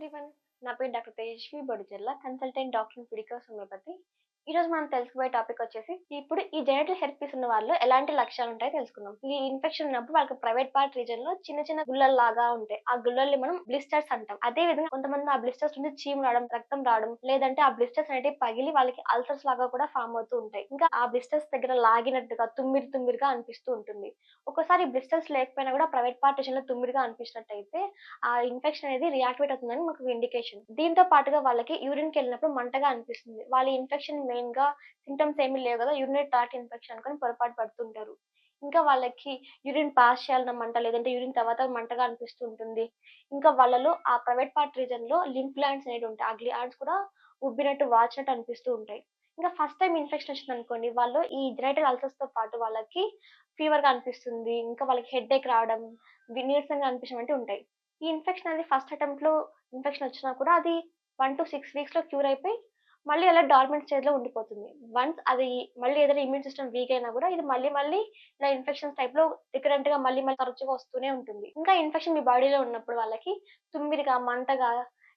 Everyone నా పేరు doctor Tejaswi Bodicherla consultant doctor Fiticus homeopathy ఈ ఈరోజు మనం తెలుసుకోబోయే టాపిక్ వచ్చేసి ఇప్పుడు ఈ జెనటల్ హెర్పీస్ ఉన్న వాళ్ళు ఎలాంటి లక్షణాలు ఉంటాయో తెలుసుకుందాం. ఈ ఇన్ఫెక్షన్ ఉన్నప్పుడు వాళ్ళకి ప్రైవేట్ పార్ట్ రీజన్లో చిన్న చిన్న గుల్లలు లాగా ఉంటాయి. ఆ గుల్లల్ని మనం బ్లిస్టర్స్ అంటాం. అదే విధంగా కొంతమంది ఆ బ్లిస్టర్స్ నుంచి చీము రావడం రక్తం రావడం లేదంటే ఆ బ్లిస్టర్స్ అనేవి పగిలి వాళ్ళకి అల్సర్స్ లాగా కూడా ఫామ్ అవుతూ ఉంటాయి. ఇంకా ఆ బ్లిస్టర్స్ దగ్గర లాగినట్టుగా తుమ్మిరి తుమ్మిరిగా అనిపిస్తూ ఉంటుంది. ఒక్కోసారి బ్లిస్టర్స్ లేకపోయినా కూడా ప్రైవేట్ పార్ట్ రీజన్లో తుమ్మిరిగా అనిపించినట్టయితే ఆ ఇన్ఫెక్షన్ అనేది రియాక్టివేట్ అవుతుందని మనకు ఇండికేషన్ దీంతో పాటుగా వాళ్ళకి యూరిన్కి వెళ్ళినప్పుడు మంటగా అనిపిస్తుంది. వాళ్ళ ఇన్ఫెక్షన్ మెయిన్గా సిమ్టమ్స్ ఏమీ లేవు కదా యూరినరీ ట్రాక్ ఇన్ఫెక్షన్ అనుకొని పొరపాటు పడుతుంటారు. ఇంకా వాళ్ళకి యూరిన్ పాస్ చేయాలన్న మంట లేదంటే యూరిన్ తర్వాత మంటగా అనిపిస్తూ ఉంటుంది ఇంకా వాళ్ళలో ఆ ప్రైవేట్ పార్ట్ రీజన్లో లింప్ గ్లాండ్స్ అనేవి ఉంటాయి. ఆ గ్లాండ్స్ కూడా ఉబ్బినట్టు వాచినట్టు అనిపిస్తూ ఉంటాయి. ఇంకా ఫస్ట్ టైం ఇన్ఫెక్షన్ వచ్చింది అనుకోండి వాళ్ళు ఈ జెనైటల్ అల్సర్స్తో పాటు వాళ్ళకి ఫీవర్గా అనిపిస్తుంది. ఇంకా వాళ్ళకి హెడ్ ఏక్ రావడం వి- నీరసంగా అనిపించడం అంటే ఉంటాయి. ఈ ఇన్ఫెక్షన్ అనేది ఫస్ట్ అటెంప్ట్లో ఇన్ఫెక్షన్ వచ్చినా కూడా అది వన్ టు సిక్స్ వీక్స్లో క్యూర్ అయిపోయి మళ్ళీ అలా డార్మెంట్ స్టేజ్లో ఉండిపోతుంది. వన్స్ అది మళ్ళీ ఏదైనా ఇమ్యూన్ సిస్టమ్ వీక్ అయినా కూడా ఇది మళ్ళీ మళ్ళీ ఇలా ఇన్ఫెక్షన్స్ టైప్లో రికరెంట్గా మళ్ళీ మళ్ళీ తరచుగా వస్తూనే ఉంటుంది. ఇంకా ఇన్ఫెక్షన్ మీ బాడీలో ఉన్నప్పుడు వాళ్ళకి తుమ్మిరిగా మంటగా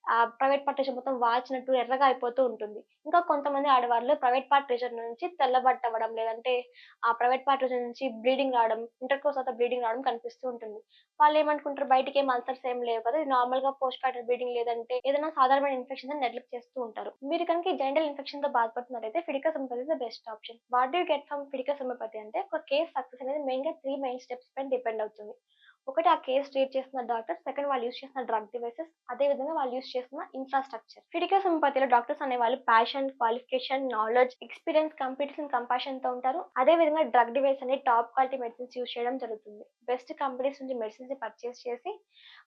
ఆ ప్రైవేట్ పార్ట్ రీజన్ మొత్తం వాచినట్టు ఎర్రగా అయిపోతూ ఉంటుంది. ఇంకా కొంతమంది ఆడవాళ్ళు ప్రైవేట్ పార్ట్ రీజన్ నుంచి తెల్లబట్ట అవ్వడం లేదంటే ఆ ప్రైవేట్ పార్ట్ రీజన్ నుంచి బ్లీడింగ్ రావడం ఇంటర్ కోర్స్ తర్వాత బ్లీడింగ్ రావడం కనిపిస్తూ ఉంటుంది. వాళ్ళు ఏమనుకుంటారు బయటికి ఏం అల్సర్స్ ఏం లేవు కదా నార్మల్గా పోస్ట్ పార్టల్ బ్లీడింగ్ లేదంటే ఏదైనా సాధారణమైన ఇన్ఫెక్షన్ అని నెగ్లెక్ట్ చేస్తూ ఉంటారు. మీరు కనుక ఈ జెంటల్ ఇన్ఫెక్షన్తో బాధపడుతున్నారైతే Fiticus homeopathy the best option. What you get from Fiticus homeopathy అంటే ఒక కేస్ సక్సెస్ అనేది మెయిన్గా త్రీ మెయిన్ స్టెప్స్ పైన డిపెండ్ అవుతుంది. ఒకటి ఆ కేస్ ట్రీట్ చేస్తున్న డాక్టర్ సెకండ్ వాళ్ళు యూస్ చేస్తున్న డ్రగ్ డివైసెస్ అదే విధంగా వాళ్ళు యూస్ చేస్తున్న ఇన్ఫ్రాస్ట్రక్చర్ ఫిడికల్ సంపత్తిలో డాక్టర్స్ అనే వాళ్ళు passion qualification knowledge experience competition కంపాషన్తో ఉంటారు. అదే విధంగా డ్రగ్ డివైస్ అనే టాప్ క్వాలిటీ మెడిసిన్స్ యూస్ చేయడం జరుగుతుంది. బెస్ట్ కంపెనీస్ నుంచి మెడిసిన్స్ని పర్చేస్ చేసి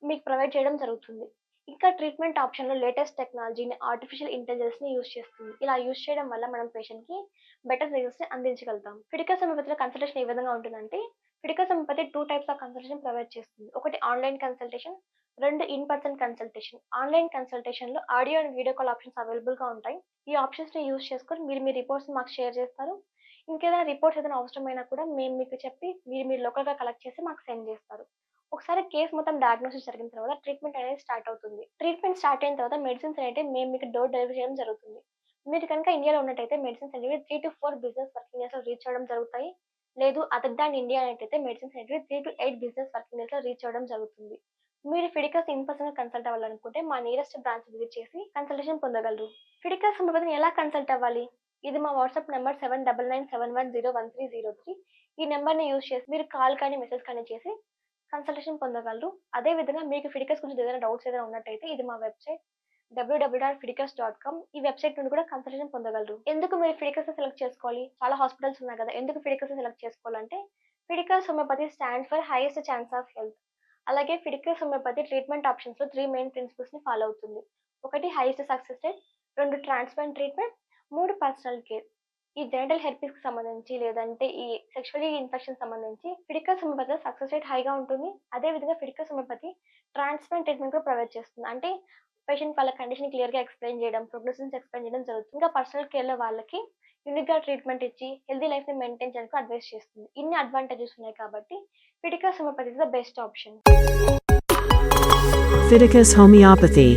మీకు ప్రొవైడ్ చేయడం జరుగుతుంది. ఇంకా ట్రీట్మెంట్ ఆప్షన్లో లేటెస్ట్ టెక్నాలజీని ఆర్టిఫిషియల్ ఇంటెలిజెన్స్ని యూస్ చేస్తుంది. ఇలా యూస్ చేయడం వల్ల మనం పేషెంట్కి బెటర్ రిజల్ట్స్ని అందించగలుగుతాం. ఫిడికల్ హోమియోపతిలో కన్సల్టేషన్ ఏ విధంగా ఉంటుందంటే Fiticus Sampathi two types of consultation provide చేస్తుంది. ఒకటి ఆన్లైన్ కన్సల్టేషన్ రెండు ఇన్ పర్సన్ కన్సల్టేషన్ ఆన్లైన్ కన్సల్టేషన్లో audio and video call options అవైలబుల్గా ఉంటాయి. ఈ ఆప్షన్స్ని యూస్ చేసుకొని మీరు మీ రిపోర్ట్స్ మాకు షేర్ చేస్తారు. ఇంకేదైనా రిపోర్ట్స్ ఏదైనా అవసరమైనా కూడా మేము మీకు చెప్పి మీరు మీరు లోకల్గా కలెక్ట్ చేసి మాకు సెండ్ చేస్తారు. ఒకసారి కేసు మొత్తం డయాగ్నోసిస్ జరిగిన తర్వాత ట్రీట్మెంట్ అనేది స్టార్ట్ అవుతుంది. ట్రీట్మెంట్ స్టార్ట్ అయిన తర్వాత మెడిసిన్స్ అనేవి మేము మీకు డోర్ డెలివరీ చేయడం జరుగుతుంది. మీరు కనుక ఇండియాలో ఉన్నట్టయితే మెడిసిన్స్ అనేవి three to four business working డేస్లో రీచ్ అవ్వడం జరుగుతాయి. లేదు other than India అనేటైతే medicines centre three to eight business working డేస్లో రీచ్ అవ్వడం జరుగుతుంది. మీరు ఫిడికస్ ఇన్ పర్సన్ కన్సల్ట్ అవ్వాలనుకుంటే మా నియరెస్ట్ బ్రాంచ్ విజిట్ చేసి కన్సల్టేషన్ పొందగలరు. ఫిడికస్ సంబంధించిన ఎలా కన్సల్ట్ అవ్వాలి? ఇది మా WhatsApp number seven double nine seven one zero one three zero three ఈ నెంబర్ని యూజ్ చేసి మీరు కాల్ కానీ మెసేజ్ కానీ చేసి కన్సల్టేషన్ పొందగలరు. అదే విధంగా మీకు ఫిడికస్ గురించి ఏదైనా డౌట్స్ ఏదైనా ఉన్నట్టయితే ఇది మా website WWW dot Fiticus dot com ఈ వెబ్సైట్ నుండి కూడా కన్సల్టేషన్ పొందగలరు. ఎందుకు మీరు ఫిడికస్ సెలెక్ట్ చేసుకోవాలి? చాలా హాస్పిటల్స్ ఉన్నాయి కదా ఎందుకు ఫిడికస్ సెలెక్ట్ చేసుకోవాలంటే Fiticus homeopathy stand for highest chance of health అలాగే ఫిడికస్ హోమియోపతి ట్రీట్మెంట్ ఆప్షన్స్లో త్రీ మెయిన్ ప్రిన్సిపల్స్ని ఫాలో అవుతుంది. ఒకటి హైయెస్ట్ సక్సెస్ రేట్ రెండు ట్రాన్స్ప్లాంట్ ట్రీట్మెంట్ మూడు పర్సనల్ కేర్ ఈ జెనటల్ హెర్పీస్కి సంబంధించి లేదంటే ఈ సెక్షువల్లీ ఇన్ఫెక్షన్ సంబంధించి ఫిడికస్ హోమియోపతి సక్సెస్ రేట్ హైగా ఉంటుంది. అదే విధంగా ఫిడికస్ హోమియోపతి ట్రాన్స్ప్లాంట్ ట్రీట్మెంట్ కూడా ప్రొవైడ్ చేస్తుంది. అంటే పేషెంట్ వాళ్ళ కండిషన్ క్లియర్గా ఎక్స్ప్లెయిన్ చేయడం ప్రోగ్నోసిస్ ఎక్స్ప్లెయిన్ చేయడం జరుగుతుంది. ఇంకా పర్సనల్ కేర్లో వాళ్ళకి యూనిక్గా ట్రీట్మెంట్ ఇచ్చి హెల్దీ లైఫ్ని మెయింటైన్ చేయడానికి అడ్వైస్ చేస్తుంది. ఇన్ని అడ్వాంటేజెస్ ఉన్నాయి కాబట్టి Fiticus homeopathy is the best option Fiticus homeopathy